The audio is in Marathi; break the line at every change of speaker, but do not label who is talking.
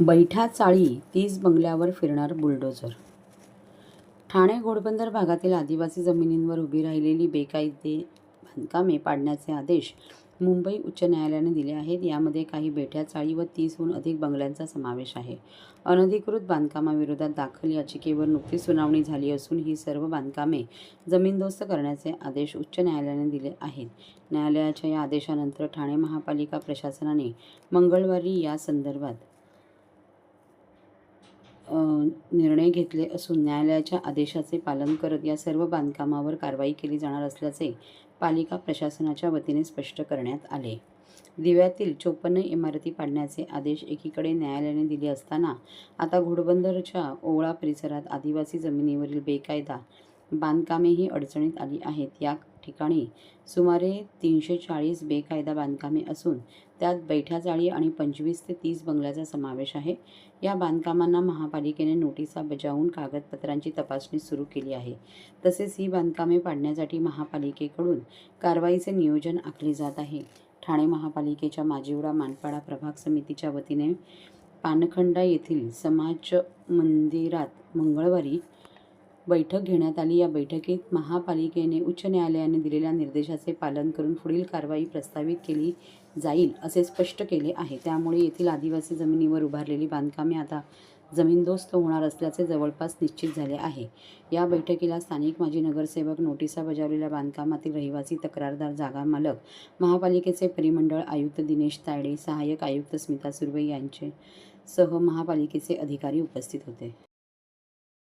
बैठा चाळी तीस बंगल्यावर फिरणार बुलडोझर. ठाणे घोडबंदर भागातील आदिवासी जमिनींवर उभी राहिलेली बेकायदे बांधकामे पाडण्याचे आदेश मुंबई उच्च न्यायालयाने दिले आहेत. यामध्ये काही बेठ्या चाळी व तीसहून अधिक बंगल्यांचा समावेश आहे. अनधिकृत बांधकामाविरोधात दाखल याचिकेवर नुकतीच सुनावणी झाली असून ही सर्व बांधकामे जमीनदोस्त करण्याचे आदेश उच्च न्यायालयाने दिले आहेत. न्यायालयाच्या या आदेशानंतर ठाणे महापालिका प्रशासनाने मंगळवारी या संदर्भात निर्णय घेतले असून न्यायालयाच्या आदेशाचे पालन करत या सर्व बांधकामावर कारवाई केली जाणार असल्याचे पालिका प्रशासनाच्या वतीने स्पष्ट करण्यात आले. दिव्यातील चोपन्न इमारती पाडण्याचे आदेश एकीकडे न्यायालयाने दिले असताना आता घोडबंदरच्या ओवळा परिसरात आदिवासी जमिनीवरील बेकायदा बांधकामेही अडचणीत आली आहेत. या ठिकाणी सुमारे तीनशे चाळीस बेकायदा बांधकामे असून त्यात बैठ्या चाळी आणि पंचवीस ते तीस बंगल्याचा समावेश आहे. या बांधकामांना महापालिकेने नोटिसा बजावून कागदपत्रांची तपासणी सुरू केली आहे. तसेच ही बांधकामे पाडण्यासाठी महापालिकेकडून कारवाईचे नियोजन आखले जात आहे. ठाणे महापालिकेच्या माजिवडा मानपाडा प्रभाग समितीच्या वतीने पानखंडा येथील समाज मंदिरात मंगळवारी बैठक घेण्यात आली. या बैठकीत महापालिकेने उच्च न्यायालयाने दिलेल्या निर्देशाचे पालन करून पुढील कारवाई प्रस्तावित केली जाईल असे स्पष्ट केले आहे. त्यामुळे येथील आदिवासी जमिनीवर उभारलेली बांधकामे आता जमीनदोस्त होणार असल्याचे जवळपास निश्चित झाले आहे. या बैठकीला स्थानिक माजी नगरसेवक नोटिसा बजावलेल्या बांधकामातील रहिवासी तक्रारदार जागा मालक महापालिकेचे परिमंडळ आयुक्त दिनेश तायडे सहाय्यक आयुक्त स्मिता सुर्वे यांचे सह महापालिकेचे अधिकारी उपस्थित होते.